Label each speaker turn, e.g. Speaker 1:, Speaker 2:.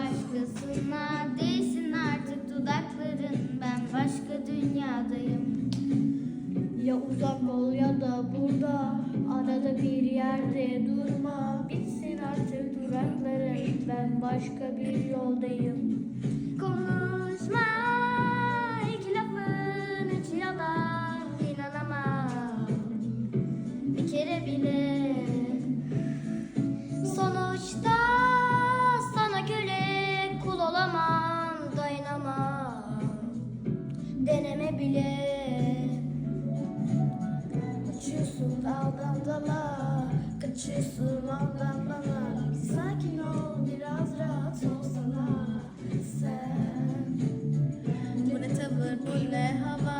Speaker 1: başkasına değsin artık dudakların. Ben başka dünyadayım.
Speaker 2: Ya uzak ol ya da burada Arada bir yerde durma. Bitsin artık durakların Ben başka bir yoldayım.
Speaker 1: Konuşma iki lafın üç yalan inanamam. Bir kere bile bile.
Speaker 2: Uçuyorsun daldan dala Kaçıyorsun maldan bana Sakin ol biraz rahat olsana Sen. Bu ne tavır bu ne hava?